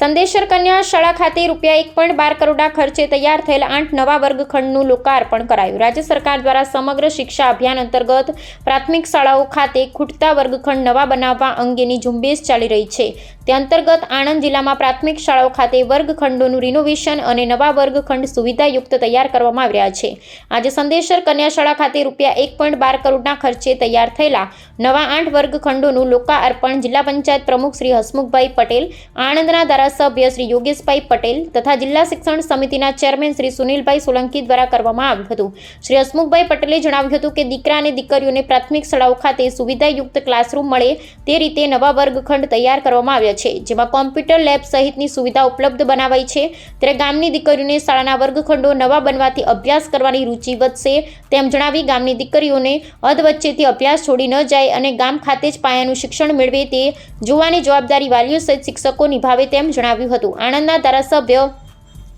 સંદેશર કન્યા શાળા ખાતે રૂપિયા એક પોઈન્ટ બાર કરોડના ખર્ચે તૈયાર થયેલ આઠ નવા વર્ગખંડનું લોકાર્પણ કરાયું. રાજ્ય સરકાર દ્વારા સમગ્ર શિક્ષા અભિયાન અંતર્ગત પ્રાથમિક શાળાઓ ખાતે ખૂટતા વર્ગખંડ નવા બનાવવા અંગેની ઝુંબેશ ચાલી રહી છે. તે અંતર્ગત આણંદ જિલ્લામાં પ્રાથમિક શાળાઓ ખાતે વર્ગખંડોનું રિનોવેશન અને નવા વર્ગખંડ સુવિધાયુક્ત તૈયાર કરવામાં આવ્યા છે. આજે સંદેશર કન્યા શાળા ખાતે રૂપિયા એક પોઈન્ટ બાર કરોડના ખર્ચે તૈયાર થયેલા નવા આઠ વર્ગખંડોનું લોકાર્પણ જિલ્લા પંચાયત પ્રમુખ શ્રી હસમુખભાઈ પટેલ, આણંદના ધારાસભ્ય શ્રી યોગેશભાઈ પટેલ તથા જિલ્લા શિક્ષણ સમિતિના ચેરમેન શ્રી સુનિલભાઈ સોલંકી દ્વારા કરવામાં આવ્યું હતું. શ્રી હસમુખભાઈ પટેલે જણાવ્યું હતું કે દીકરા અને દીકરીઓને પ્રાથમિક શાળાઓ ખાતે સુવિધાયુક્ત ક્લાસરૂમ મળે તે રીતે નવા વર્ગખંડ તૈયાર કરવામાં આવ્યા છે, જેમાં કોમ્પ્યુટર લેબ સહિતની સુવિધા ઉપલબ્ધ બનાવાઈ છે. ત્યારે ગામની દીકરીઓને શાળાના વર્ગખંડો નવા બનવાથી અભ્યાસ કરવાની રુચિ વધશે તેમ જણાવી ગામની દીકરીઓને અધવચ્ચેથી અભ્યાસ છોડી ન જાય અને ગામ ખાતે જ પાયાનું શિક્ષણ મેળવે તે જોવાની જવાબદારી વાલીઓ સહિત શિક્ષકો નિભાવે તેમ જણાવ્યું હતું. આણંદના ધારાસભ્ય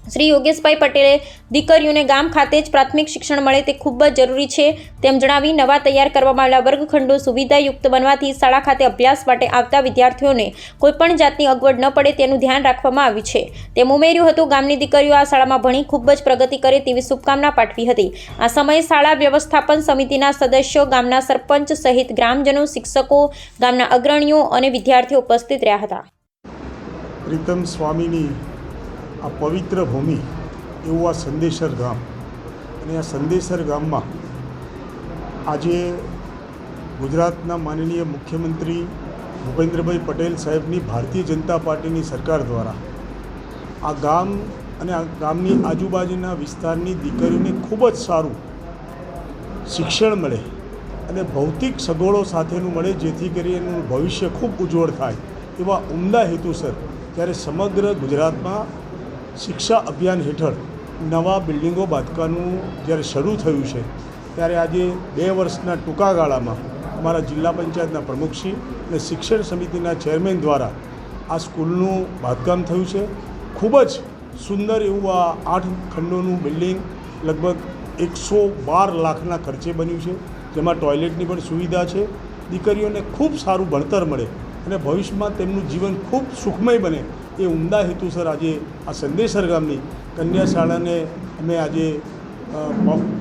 શ્રી યોગેશભાઈ પટેલે દીકરીઓને ગામ ખાતે જ પ્રાથમિક શિક્ષણ મળે તે ખૂબ જ જરૂરી છે તેમ જણાવી નવા તૈયાર કરવામાં આવેલા વર્ગખંડો સુવિધાયુક્ત બનવાથી શાળા ખાતે અભ્યાસ માટે આવતા વિદ્યાર્થીઓને કોઈપણ જાતની અગવડ ન પડે તેનું ધ્યાન રાખવામાં આવ્યું છે. તેમ ઉમેર્યું હતું, ગામની દીકરીઓ આ શાળામાં ભણી ખૂબ જ પ્રગતિ કરે તેવી શુભકામના પાઠવી હતી. આ સમયે શાળા વ્યવસ્થાપન સમિતિના સદસ્યો, ગામના સરપંચ સહિત ગ્રામજનો, શિક્ષકો, ગામના અગ્રણીઓ અને વિદ્યાર્થીઓ ઉપસ્થિત રહ્યા હતા. પ્રીતમ સ્વામીની આ પવિત્ર ભૂમિ એવું આ સંદેશર ગામ. અને આ સંદેશર ગામમાં આજે ગુજરાતના માનનીય મુખ્યમંત્રી ભૂપેન્દ્રભાઈ પટેલ સાહેબની ભારતીય જનતા પાર્ટીની સરકાર દ્વારા આ ગામ અને આ ગામની આજુબાજુના વિસ્તારની દીકરીઓને ખૂબ જ સારું શિક્ષણ મળે અને ભૌતિક સગવડો સાથેનું મળે, જેથી કરી એનું ભવિષ્ય ખૂબ ઉજ્જવળ થાય એવા ઉમદા હેતુસર ત્યારે સમગ્ર ગુજરાતમાં શિક્ષા અભિયાન હેઠળ નવા બિલ્ડિંગો બાંધકામનું જ્યારે શરૂ થયું છે, ત્યારે આજે બે વર્ષના ટૂંકા ગાળામાં અમારા જિલ્લા પંચાયતના પ્રમુખશ્રી અને શિક્ષણ સમિતિના ચેરમેન દ્વારા આ સ્કૂલનું બાંધકામ થયું છે. ખૂબ જ સુંદર એવું આ આઠ ખંડોનું બિલ્ડિંગ લગભગ એકસો બાર લાખના ખર્ચે બન્યું છે, જેમાં ટોયલેટની પણ સુવિધા છે. દીકરીઓને ખૂબ સારું ભણતર મળે અને ભવિષ્યમાં તેમનું જીવન ખૂબ સુખમય બને એ ઉમદા હેતુસર આજે આ સંદેશર ગામની કન્યા શાળાને અમે આજે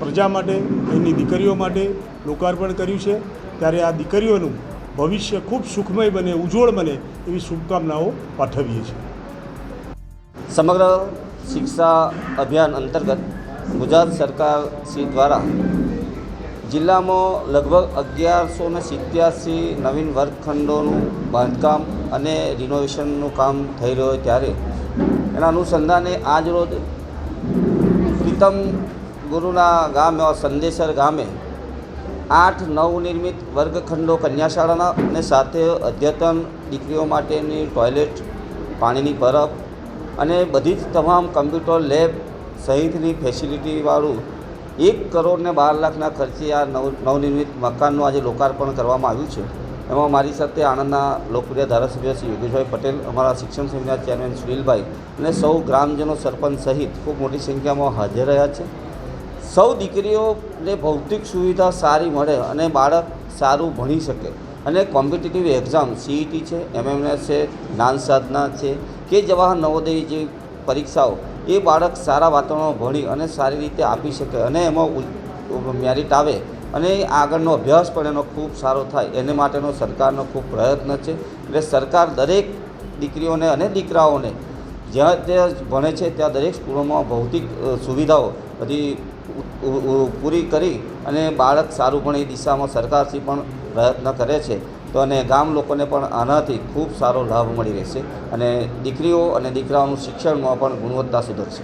પ્રજા માટે એની દીકરીઓ માટે લોકાર્પણ કર્યું છે. ત્યારે આ દીકરીઓનું ભવિષ્ય ખૂબ સુખમય બને, ઉજ્જવળ બને એવી શુભકામનાઓ પાઠવીએ છીએ. સમગ્ર શિક્ષા અભિયાન અંતર્ગત ગુજરાત સરકાર શ્રી દ્વારા જિલ્લામાં લગભગ અગિયારસો ને સિત્યાસી નવીન વર્ગખંડોનું બાંધકામ અને રિનોવેશનનું કામ થઈ રહ્યું હોય ત્યારે. એના અનુસંધાને આજ રોજ પ્રીતમ ગુરુના ગામ સંદેશર ગામે આઠ નવનિર્મિત વર્ગખંડો કન્યાશાળાના અને સાથે અદ્યતન દીકરીઓ માટેની ટોયલેટ પાણીની બરફ અને બધી જ તમામ કમ્પ્યુટર લેબ સહિતની ફેસિલિટીવાળું એક કરોડ ને બાર લાખના ખર્ચે આ નવ નવનિર્મિત મકાનનું આજે લોકાર્પણ કરવામાં આવ્યું છે. એમાં મારી સાથે આણંદના લોકપ્રિય ધારાસભ્ય શ્રી યોગેશભાઈ પટેલ, અમારા શિક્ષણ સમિતિના ચેરમેન સુનિલભાઈ અને સૌ ગ્રામજનો સરપંચ સહિત ખૂબ મોટી સંખ્યામાં હાજર રહ્યા છે. સૌ દીકરીઓને ભૌતિક સુવિધા સારી મળે અને બાળક સારું ભણી શકે અને કોમ્પિટિટિવ એક્ઝામ સીઈટી છે, એમએમએસ છે, જ્ઞાન સાધના છે કે જવાહર નવોદય જે પરીક્ષાઓ. એ બાળક સારા વાતાવરણમાં ભણી અને સારી રીતે આપી શકે અને એમાં મેરિટ આવે અને આગળનો અભ્યાસ પણ એનો ખૂબ સારો થાય. એને માટેનો સરકારનો ખૂબ પ્રયત્ન છે. એટલે સરકાર દરેક દીકરીઓને અને દીકરાઓને જ્યાં ત્યાં ભણે છે, ત્યાં દરેક સ્કૂલોમાં ભૌતિક સુવિધાઓ બધી પૂરી કરી અને બાળક સારું ભણે એ દિશામાં સરકારશ્રી પણ પ્રયત્ન કરે છે. તો અને ગામ લોકોને પણ આનાથી ખૂબ સારો લાભ મળી રહેશે અને દીકરીઓ અને દીકરાઓનું શિક્ષણમાં પણ ગુણવત્તા સુધરશે.